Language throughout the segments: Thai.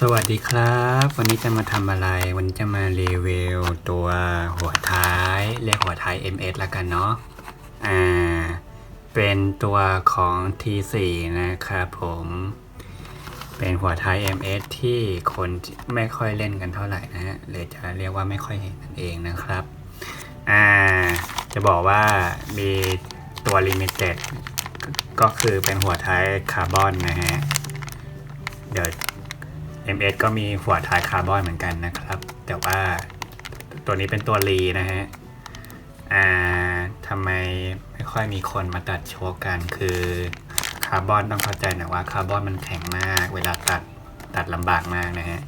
สวัสดีครับ วันนี้จะมาทำอะไร วันนี้จะมารีวิวตัวหัวท้ายเรียกหัวท้าย MS ละกันเนาะอ่าเป็นตัวของ T4 นะครับผม เป็นหัวท้าย MS ที่คนไม่ค่อยเล่นกันเท่าไหร่นะฮะเลยจะเรียกว่าไม่ค่อยเห็นนั่นเองนะครับอ่าจะบอกว่ามีตัว Limited ก็คือเป็นหัวท้ายคาร์บอนนะฮะเดี๋ยว MS ก็มีหัวท้ายคาร์บอนเหมือนกันนะครับ แต่ว่าตัวนี้เป็นตัวรีนะฮะ อ่าทำไมไม่ค่อยมีคนมาตัดโชว์กันคือคาร์บอนต้องเข้าใจน่อยว่าคาร์บอนมันแข็งมาก เวลาตัดตัดลำบากมากนะฮะ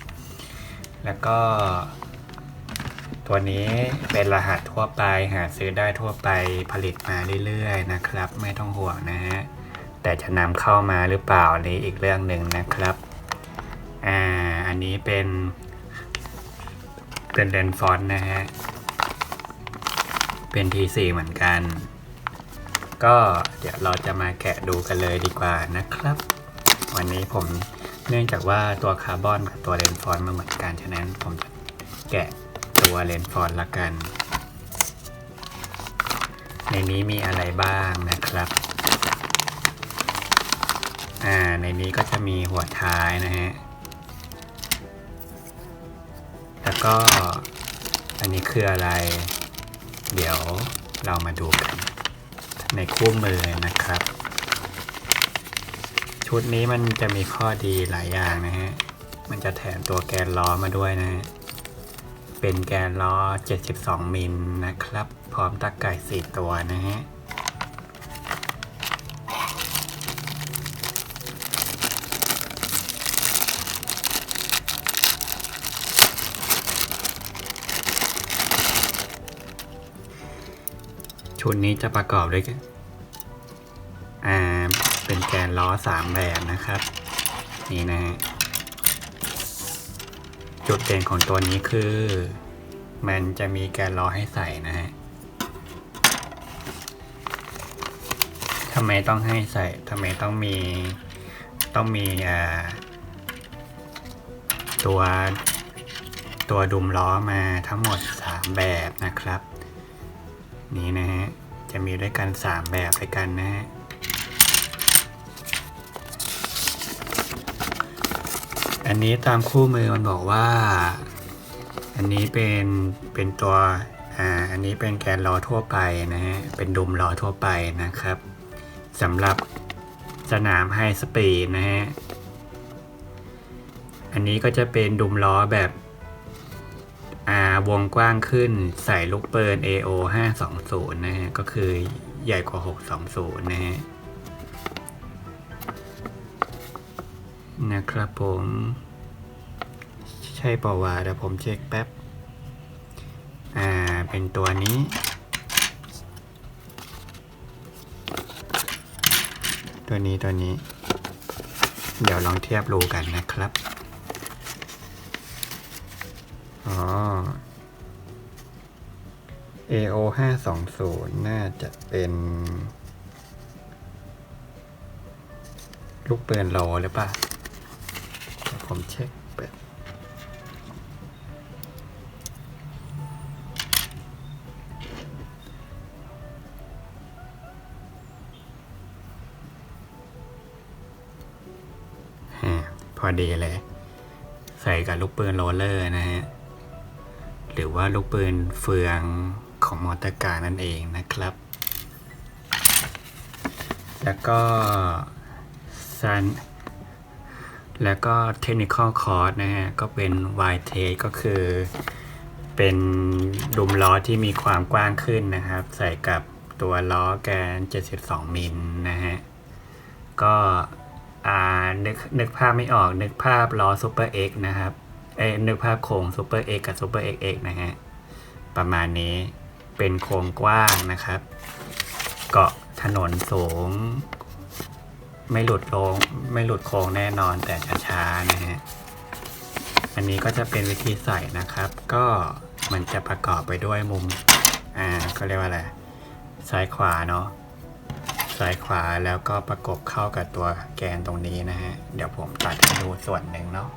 แล้วก็ ตัวนี้เป็นรหัสทั่วไปหาซื้อได้ทั่วไปผลิตมาเรื่อยๆนะครับ ไม่ต้องห่วงนะฮะ แต่จะนำเข้ามาหรือเปล่านี่อีกเรื่องหนึ่งนะครับ อ่า อันนี้เป็นเป็นเดนฟอนต์นะฮะ เป็น T4 เหมือนกัน ก็เดี๋ยวเราจะมาแกะดูกันเลยดีกว่านะครับ วันนี้ผมเนื่องจากว่าตัวคาร์บอนกับตัวเลนฟอนต์มาเหมือนกัน ฉะนั้นผมจะแกะตัวเลนฟอนต์ละกัน ในนี้มีอะไรบ้างนะครับ อ่า ในนี้ก็จะมีหัวท้ายนะฮะ แล้วก็อันนี้คืออะไร เดี๋ยวเรามาดูกัน ในคู่มือนะครับ ชุดนี้มันจะมีข้อดีหลายอย่างนะฮะ มันจะแถมตัวแกนล้อมาด้วยนะฮะ เป็นแกนล้อ 72 มิลนะครับ พร้อมตะไก่4ตัวนะฮะ ชุดนี้จะประกอบด้วยอ่าเป็นแกนล้อสามแบบนะครับ นี่นะฮะจุดเด่นของตัวนี้คือ มันจะมีแกนล้อให้ใส่นะฮะทำไมต้องให้ใส่ทำไมต้องมีต้องมีอ่าตัวตัวดุมล้อมาทั้งหมด 3 แบบนะครับ นี้นะฮะ จะมีด้วยกัน 3 แบบด้วยกันนะฮะอันนี้ตามคู่มือมันบอกว่า อันนี้เป็นเป็นตัวอ่าอันนี้เป็นแกนล้อทั่วไปนะฮะ เป็นดุมล้อทั่วไปนะครับสำหรับสนามไฮสปีดนะฮะ อันนี้ก็จะเป็นดุมล้อแบบ อ่าวงกว้างขึ้นใส่ลูกปืน AO 520 นะฮะ ก็คือใหญ่กว่า 620 นะฮะ นะครับผม ใช่ปล่าวะเดี๋ยวผมเช็คแป๊บ อ่า เป็นตัวนี้ตัวนี้ตัวนี้ เดี๋ยวลองเทียบรูกันนะครับ อ๋อ AO 520น่าจะเป็น ลูกปืนโลหรือเปล่าผมเช็คแบบพอดีเลย ใส่กับลูกปืนโรลเลอร์นะฮะ หรือว่าลูกปืนเฟืองของมอเตอร์การนั่นเองนะครับ แล้วก็ซันแล้วก็เทคนิคอลคอร์สนะฮะ ก็เป็น y t e ก็คือเป็นดุมล้อที่มีความกว้างขึ้นนะครับ ใส่กับตัวล้อแกน 72 มิลนะฮะ ก็อานึกนึกภาพไม่ออกนึกภาพล้อ Super X นะครับ เอ้นึกภาพโครง Super X กับ Super XX นะฮะ ประมาณนี้เป็นโครงกว้างนะครับ เกาะถนนสูง ไม่หลุดโค้งไม่หลุดโค้งแน่นอนแต่ช้าๆนะฮะ อันนี้ก็จะเป็นวิธีใส่นะครับ ก็มันจะประกอบไปด้วยมุม อ่าก็เรียกว่าอะไร ซ้ายขวาเนาะซ้ายขวาแล้วก็ประกบเข้ากับตัวแกนตรงนี้นะฮะ เดี๋ยวผมตัดให้ดูส่วนหนึ่งเนาะ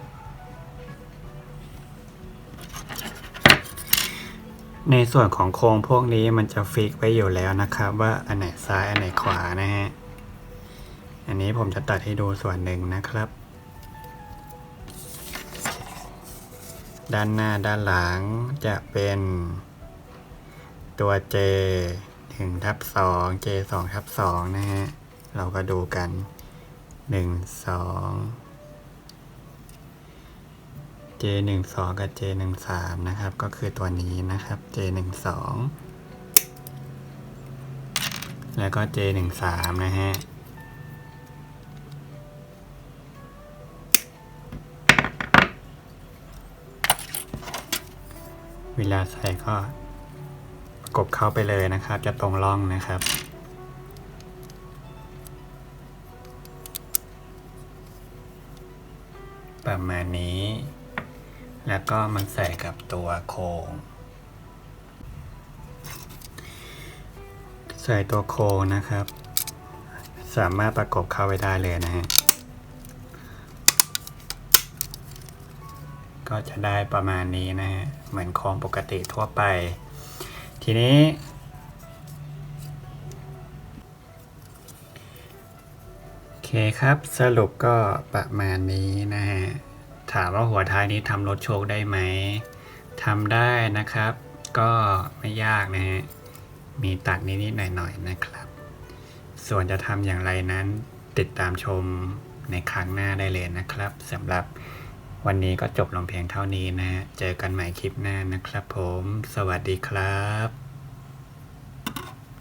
ในส่วนของโครงพวกนี้มันจะฟิกไว้อยู่แล้วนะครับ ว่าอันไหนซ้ายอันไหนขวานะฮะ อันนี้ผมจะตัดให้ดูส่วนหนึ่งนะครับ ด้านหน้าด้านหลังจะเป็นตัว J 1ทับ2 J 2ทับ2นะฮะ เราก็ดูกัน 1 2 J 1 2 กับ J 1 3 นะครับ ก็คือตัวนี้นะครับ J 1 2 แล้วก็ J 1 3 นะฮะเวลาใส่ก็ประกบเข้าไปเลยนะครับ จะตรงร่องนะครับประมาณนี้ แล้วก็มันใส่กับตัวโครงใส่ตัวโครงนะครับ สามารถประกบเข้าไปได้เลยนะฮะก็จะได้ประมาณนี้นะฮะ เหมือนโครงปกติทั่วไป ทีนี้โอเคครับสรุปก็ประมาณนี้นะฮะ ถามว่าหัวท้ายนี้ทำรถโชคได้ไหมทำได้นะครับ ก็ไม่ยากนะฮะมีตัดนิดๆหน่อยๆนะครับ ส่วนจะทำอย่างไรนั้นติดตามชมในครั้งหน้าได้เลยนะครับสำหรับวันนี้ก็จบลงเพียงเท่านี้นะฮะเจอกันใหม่คลิปหน้านะครับผม สวัสดีครับ